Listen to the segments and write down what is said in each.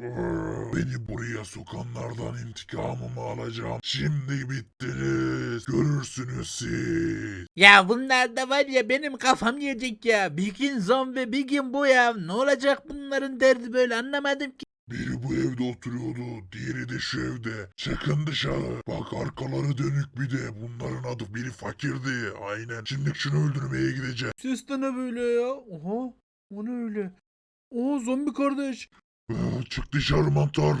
Beni buraya sokanlardan intikamımı alacağım. Şimdi bittiniz. Görürsünüz siz. Ya bunlar da var ya benim kafam yiyecek ya. Bir gün zombi bir gün bu ya. Ne olacak bunların derdi böyle anlamadım ki. Biri bu evde oturuyordu, diğeri de şu evde. Çıkın dışarı. Bak arkaları dönük bir de. Bunların adı biri fakirdi. Aynen. Şimdi şunu öldürmeye gideceğim. Ses de ne böyle ya? Oha. O ne öyle? Oo zombi kardeş. Ee, Çık dışarı mantar.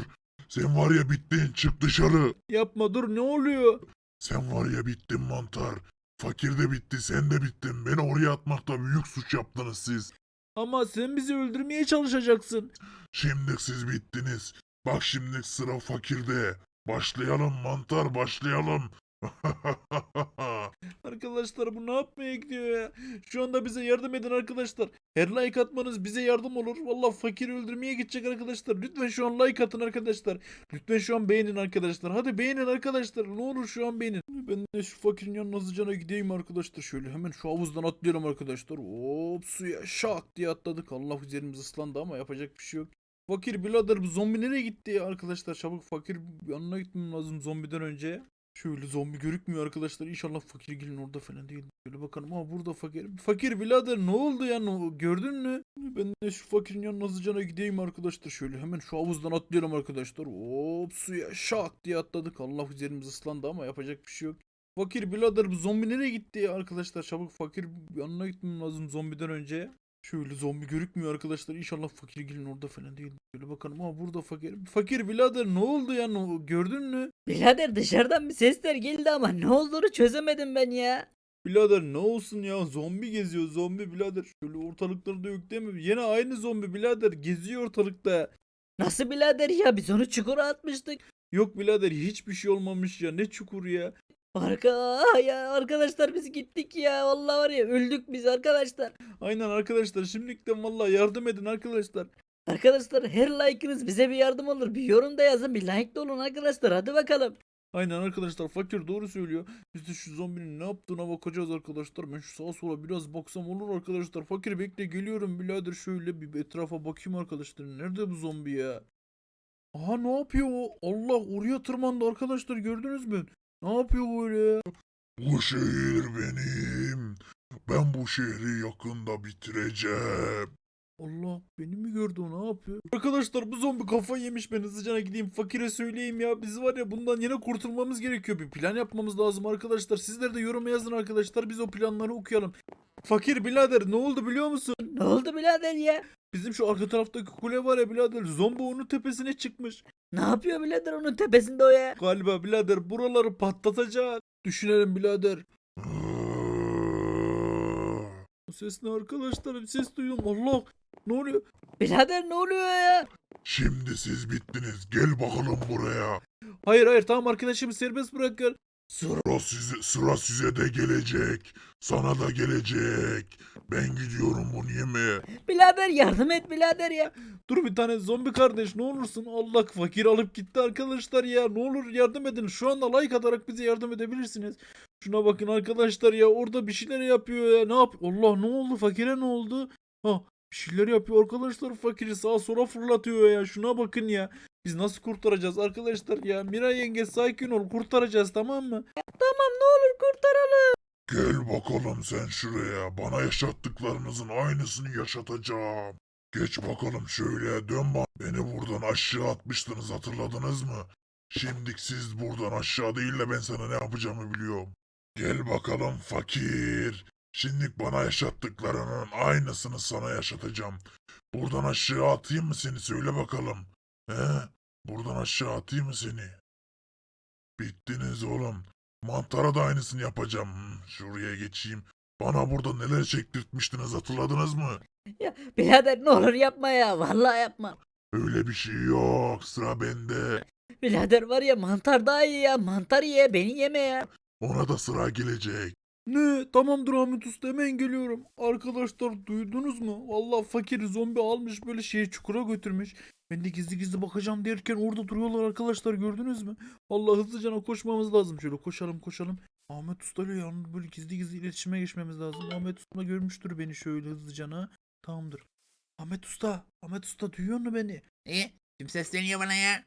Sen var ya bittin. Çık dışarı. Yapma dur ne oluyor? Sen var ya bittin mantar. Fakir de bitti, sen de bittin. Beni oraya atmakta büyük suç yaptınız siz. Ama sen bizi öldürmeye çalışacaksın. Şimdi siz bittiniz. Bak şimdi sıra fakirde. Başlayalım mantar, başlayalım. Arkadaşlar bu ne yapmaya gidiyor ya? Şu anda bize yardım edin arkadaşlar. Her like atmanız bize yardım olur. Vallahi fakiri öldürmeye gidecek arkadaşlar. Lütfen şu an like atın arkadaşlar. Lütfen şu an beğenin arkadaşlar. Hadi beğenin arkadaşlar. Ne olur şu an beğenin. Ben de şu fakirin yanına hızlıcana gideyim arkadaşlar. Şöyle hemen şu havuzdan atlayalım arkadaşlar. Hop suya şak diye atladık. Allah üzerimiz ıslandı ama yapacak bir şey yok. Fakir birader bu zombi nereye gitti ya arkadaşlar? Çabuk fakir yanına gitmem lazım zombiden önce. Şöyle zombi görükmüyor arkadaşlar. İnşallah fakir gelin orada falan değil. Şöyle bakalım. Aa burada fakir. Fakir birader ne oldu ya? Ne- Gördün mü? Ben de şu fakirin yanına hızlıcana gideyim arkadaşlar. Şöyle hemen şu havuzdan atlayalım arkadaşlar. Hop suya şak diye atladık. Allah üzerimiz ıslandı ama yapacak bir şey yok. Fakir birader bu zombi nereye gitti ya arkadaşlar? Çabuk fakir yanına gitmem lazım zombiden önce. Şöyle zombi görükmüyor arkadaşlar. İnşallah fakir gelin orada falan değil. Şöyle bakalım. Aa burada fakir. Fakir birader ne oldu ya? Ne- Gördün mü? Birader dışarıdan bir sesler geldi ama ne olduğunu çözemedim ben ya. Birader ne olsun ya zombi geziyor zombi birader. Şöyle ortalıklarda yok değil mi? Yine aynı zombi birader geziyor ortalıkta. Nasıl birader ya biz onu çukura atmıştık. Yok birader hiçbir şey olmamış ya ne çukur ya. Arka ya arkadaşlar biz gittik ya vallahi var ya öldük biz arkadaşlar. Aynen arkadaşlar şimdilikten vallahi yardım edin arkadaşlar. Arkadaşlar her like'ınız bize bir yardım olur. Bir yorum da yazın bir like de olun arkadaşlar hadi bakalım. Aynen arkadaşlar fakir doğru söylüyor. Biz de şu zombinin ne yaptığına bakacağız arkadaşlar. Ben şu sağa sola biraz baksam olur arkadaşlar. Fakir bekle geliyorum birader şöyle bir etrafa bakayım arkadaşlar. Nerede bu zombi ya? Aha ne yapıyor o? Allah oraya tırmandı arkadaşlar gördünüz mü? Ne yapıyor böyle? Bu şehir benim. Ben bu şehri yakında bitireceğim. Allah beni mi gördü o ne yapıyor? Arkadaşlar bu zombi kafayı yemiş ben hızlıca gideyim fakire söyleyeyim ya biz var ya bundan yine kurtulmamız gerekiyor bir plan yapmamız lazım arkadaşlar sizler de yoruma yazın arkadaşlar biz o planları okuyalım. Fakir birader ne oldu biliyor musun? Ne oldu birader ya? Bizim şu arka taraftaki kule var ya birader zombi onun tepesine çıkmış. Ne yapıyor birader onun tepesinde o ya? Galiba birader buraları patlatacak. Düşünelim birader. Bu ses ne arkadaşlar bir ses duyuyorum Allah ne oluyor? Birader ne oluyor ya? Şimdi siz bittiniz. Gel bakalım buraya. Hayır hayır tamam arkadaşımı serbest bırakın. Sıra size, sıra size de gelecek. Sana da gelecek. Ben gidiyorum bunu yemeye. Birader yardım et birader ya. Dur bir tane zombi kardeş ne olursun Allah fakir alıp gitti arkadaşlar ya ne olur yardım edin şu anda like atarak bize yardım edebilirsiniz. Şuna bakın arkadaşlar ya orada bir şeyler yapıyor ya ne yap Allah ne oldu fakire ne oldu? Ha bir şeyler yapıyor arkadaşlar fakiri sağa sola fırlatıyor ya şuna bakın ya. Biz nasıl kurtaracağız arkadaşlar ya Miray yenge sakin ol kurtaracağız tamam mı? Tamam ne olur kurtaralım. Gel bakalım sen şuraya. Bana yaşattıklarınızın aynısını yaşatacağım. Geç bakalım şöyle dön bak. Beni buradan aşağı atmıştınız hatırladınız mı? Şimdi siz buradan aşağı değil de ben sana ne yapacağımı biliyorum. Gel bakalım fakir. Şimdi bana yaşattıklarının aynısını sana yaşatacağım. Buradan aşağı atayım mı seni söyle bakalım. He? Buradan aşağı atayım mı seni? Bittiniz oğlum. Mantara da aynısını yapacağım. Şuraya geçeyim. Bana burada neler çektirtmiştiniz hatırladınız mı? Ya birader ne olur yapma ya vallahi yapma. Öyle bir şey yok. Sıra bende. Birader var ya mantar daha iyi ya mantar ye beni yeme ya. Ona da sıra gelecek. Ne? Tamamdır Ahmet Usta hemen geliyorum. Arkadaşlar duydunuz mu? Vallahi fakir zombi almış böyle şeye çukura götürmüş. Ben de gizli gizli bakacağım derken orada duruyorlar arkadaşlar gördünüz mü? Allah hızlıca koşmamız lazım. Şöyle koşalım koşalım. Ahmet Usta ile yalnız böyle gizli gizli iletişime geçmemiz lazım. Ahmet Usta görmüştür beni şöyle hızlıca. Tamamdır. Ahmet Usta, Ahmet Usta duyuyor mu beni? Ne? Kim sesleniyor bana ya?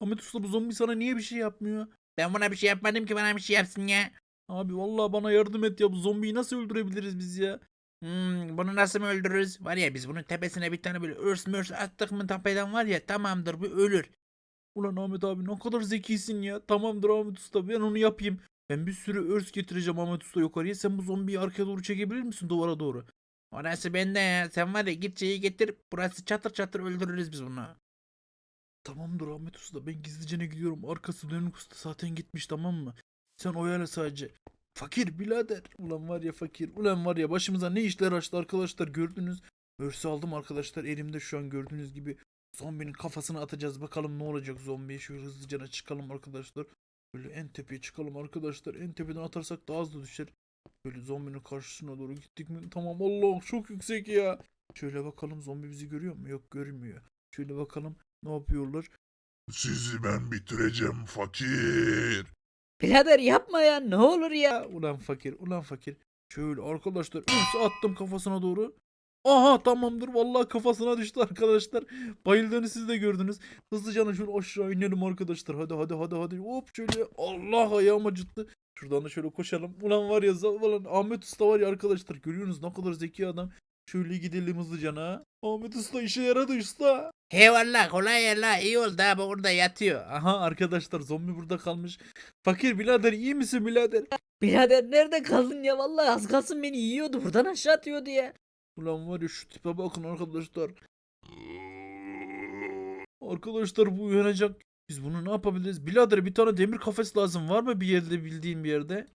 Ahmet Usta bu zombi sana niye bir şey yapmıyor? Ben buna bir şey yapmadım ki bana bir şey yapsın ya. Abi vallahi bana yardım et ya bu zombiyi nasıl öldürebiliriz biz ya? Hmm, bunu nasıl mı öldürürüz? Var ya biz bunun tepesine bir tane böyle örs mörs attık mı tepeden var ya tamamdır bu ölür. Ulan Ahmet abi ne kadar zekisin ya. Tamamdır Ahmet Usta ben onu yapayım. Ben bir sürü örs getireceğim Ahmet Usta yukarıya. Sen bu zombiyi arkaya doğru çekebilir misin duvara doğru? Orası bende ya. Sen var ya git şeyi getir. Burası çatır çatır öldürürüz biz bunu. Tamamdır Ahmet Usta ben gizlice ne gidiyorum. Arkası dönük usta zaten gitmiş tamam mı? Sen oyala sadece. Fakir birader. Ulan var ya fakir. Ulan var ya başımıza ne işler açtı arkadaşlar gördünüz. Örsü aldım arkadaşlar elimde şu an gördüğünüz gibi. Zombinin kafasını atacağız bakalım ne olacak zombiye. Şöyle hızlıca çıkalım arkadaşlar. Böyle en tepeye çıkalım arkadaşlar. En tepeden atarsak daha hızlı düşer. Böyle zombinin karşısına doğru gittik mi? Tamam Allah çok yüksek ya. Şöyle bakalım zombi bizi görüyor mu? Yok görmüyor. Şöyle bakalım ne yapıyorlar? Sizi ben bitireceğim fakir. Birader yapma ya ne olur ya. Ulan fakir ulan fakir. Şöyle arkadaşlar üns attım kafasına doğru. Aha tamamdır vallahi kafasına düştü arkadaşlar. Bayıldığını siz de gördünüz. Hızlıca şöyle aşağı inelim arkadaşlar. Hadi hadi hadi hadi. Hop şöyle Allah ayağım acıttı. Şuradan da şöyle koşalım. Ulan var ya ulan Ahmet Usta var ya arkadaşlar. Görüyorsunuz ne kadar zeki adam. Şöyle gidelim hızlıca ha. Ahmet Usta işe yaradı usta. He valla kolay ya la iyi oldu abi orada yatıyor. Aha arkadaşlar zombi burada kalmış. Fakir birader iyi misin birader? Birader nerede kaldın ya vallahi az kalsın beni yiyordu buradan aşağı atıyordu ya. Ulan var ya şu tipe bakın arkadaşlar. Arkadaşlar bu uyanacak. Biz bunu ne yapabiliriz? Birader bir tane demir kafes lazım. Var mı bir yerde bildiğin bir yerde?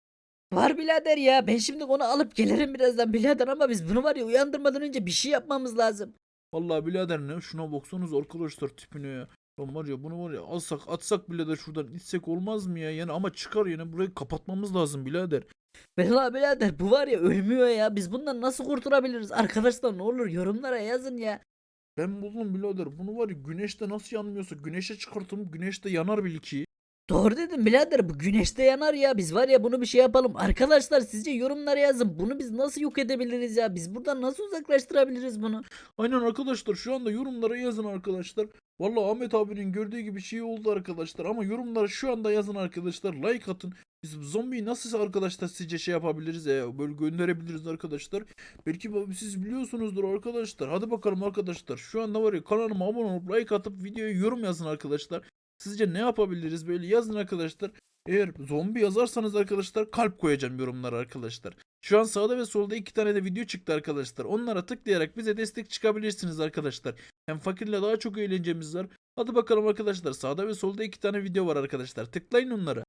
Var birader ya ben şimdi onu alıp gelirim birazdan birader ama biz bunu var ya uyandırmadan önce bir şey yapmamız lazım. Vallahi birader ne? Şuna baksanız arkadaşlar tipine ya. Lan var ya bunu var ya alsak atsak bile de şuradan itsek olmaz mı ya? Yani ama çıkar yine burayı kapatmamız lazım birader. Vallahi birader bu var ya ölmüyor ya biz bundan nasıl kurtulabiliriz arkadaşlar ne olur yorumlara yazın ya. Ben buldum birader. Bunu var ya güneşte nasıl yanmıyorsa güneşe çıkartım güneşte yanar bil ki. Doğru dedim birader bu güneşte yanar ya biz var ya bunu bir şey yapalım. Arkadaşlar sizce yorumlara yazın bunu biz nasıl yok edebiliriz ya biz buradan nasıl uzaklaştırabiliriz bunu. Aynen arkadaşlar şu anda yorumlara yazın arkadaşlar. Vallahi Ahmet abinin gördüğü gibi şey oldu arkadaşlar ama yorumlara şu anda yazın arkadaşlar like atın. Biz zombiyi nasıl arkadaşlar sizce şey yapabiliriz ya böyle gönderebiliriz arkadaşlar. Belki siz biliyorsunuzdur arkadaşlar. Hadi bakalım arkadaşlar. Şu anda var ya kanalıma abone olup like atıp videoya yorum yazın arkadaşlar. Sizce ne yapabiliriz böyle yazın arkadaşlar. Eğer zombi yazarsanız arkadaşlar kalp koyacağım yorumlara arkadaşlar. Şu an sağda ve solda iki tane de video çıktı arkadaşlar. Onlara tıklayarak bize destek çıkabilirsiniz arkadaşlar. Hem fakirle daha çok eğlencemiz var. Hadi bakalım arkadaşlar sağda ve solda iki tane video var arkadaşlar. Tıklayın onlara.